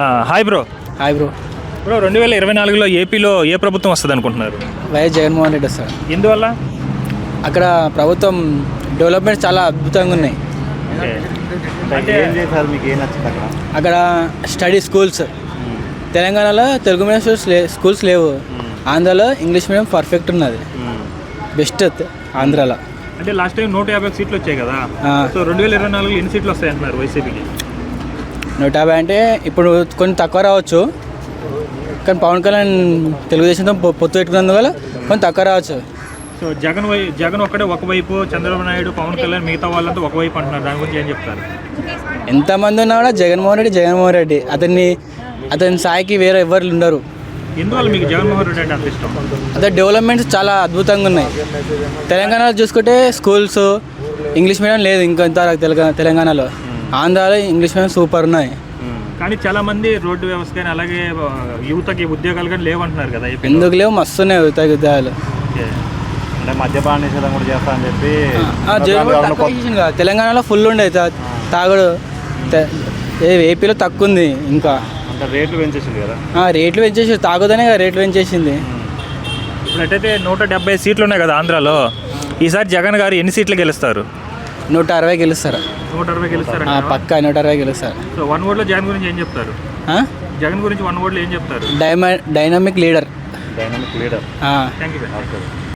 Hi bro. Hi bro. Bro రెండు వేల ఇరవై నాలుగులో ఏపీలో ఏ ప్రభుత్వం వస్తుంది అనుకుంటున్నారు వైఎస్ జగన్మోహన్ రెడ్డి వస్తాడు. ఎందువల్ల? అక్కడ ప్రభుత్వం డెవలప్మెంట్ చాలా అద్భుతంగా ఉన్నాయి. అక్కడ? అక్కడ స్టడీ స్కూల్స్. తెలంగాణలో తెలుగు మీడియం స్కూల్స్ లే స్కూల్స్ లేవు. ఆంధ్రాలో ఇంగ్లీష్ మీడియం పర్ఫెక్ట్ ఉన్నది. బెస్ట్ ఆంధ్రాలో. అంటే లాస్ట్ టైం నూట యాభై సీట్లు వచ్చాయి కదా. సో రెండు వేల ఇరవై నాలుగులో ఎన్ని సీట్లు వస్తాయి అంటున్నారు వైసీపీకి? నూట యాభై అంటే ఇప్పుడు కొంచెం తక్కువ రావచ్చు. కానీ పవన్ కళ్యాణ్ తెలుగుదేశంతో పొత్తు పెట్టుకున్నందువల్ల కొంచెం తక్కువ రావచ్చు. సో జగన్ వై జగన్ ఒక్కడే ఒకవైపు చంద్రబాబు నాయుడు పవన్ కళ్యాణ్ మిగతా వాళ్ళంతా ఒకవైపు అంటున్నారు. దాని గురించి ఏం చెప్తారు? ఎంతమంది ఉన్నా కూడా జగన్మోహన్ రెడ్డి జగన్మోహన్ రెడ్డి. అతన్ని అతని స్థాయికి వేరే ఎవరు ఉండరు. ఎందువల్ల మీకు జగన్మోహన్ రెడ్డి అంటే అంత ఇష్టం? అదే డెవలప్మెంట్స్ చాలా అద్భుతంగా ఉన్నాయి. తెలంగాణలో చూసుకుంటే స్కూల్స్ ఇంగ్లీష్ మీడియం లేదు ఇంకా తెలంగాణలో. ఆంధ్రాలో ఇంగ్లీష్ మీడియం సూపర్ ఉన్నాయి. కానీ చాలా మంది రోడ్డు వ్యవస్థ కానీ అలాగే యువతకి ఉద్యోగాలు కానీ లేవంటున్నారు కదా. ఎందుకు లేవు? మస్తు ఉన్నాయి ఉద్యోగ ఉద్యోగాలు. అంటే మద్యపాన నిషేధం కూడా చేస్తా అని చెప్పి. తెలంగాణలో ఫుల్ ఉండే తాగుడు. ఏపీలో తక్కువ ఉంది ఇంకా. అంటే రేట్లు పెంచేసింది కదా. రేట్లు పెంచేసి తాగుదనే కదా రేట్లు పెంచేసింది. ఇప్పుడు ఎట్టయితే నూట డెబ్బై సీట్లు ఉన్నాయి కదా ఆంధ్రాలో ఈసారి జగన్ గారు ఎన్ని సీట్లు గెలుస్తారు? నూట అరవై గెలుస్తారు. నూట అరవై గెలుస్తారు ఆ, పక్కా నూట అరవై గెలుస్తారు. సో వన్ వర్డ్లో జగన్ గురించి ఏం చెప్తారు? ఆ? జగన్ గురించి వన్ వర్డ్లో ఏం చెప్తారు? డైమ డైనమిక్ లీడర్. Dynamic leader. ఆ. Thank you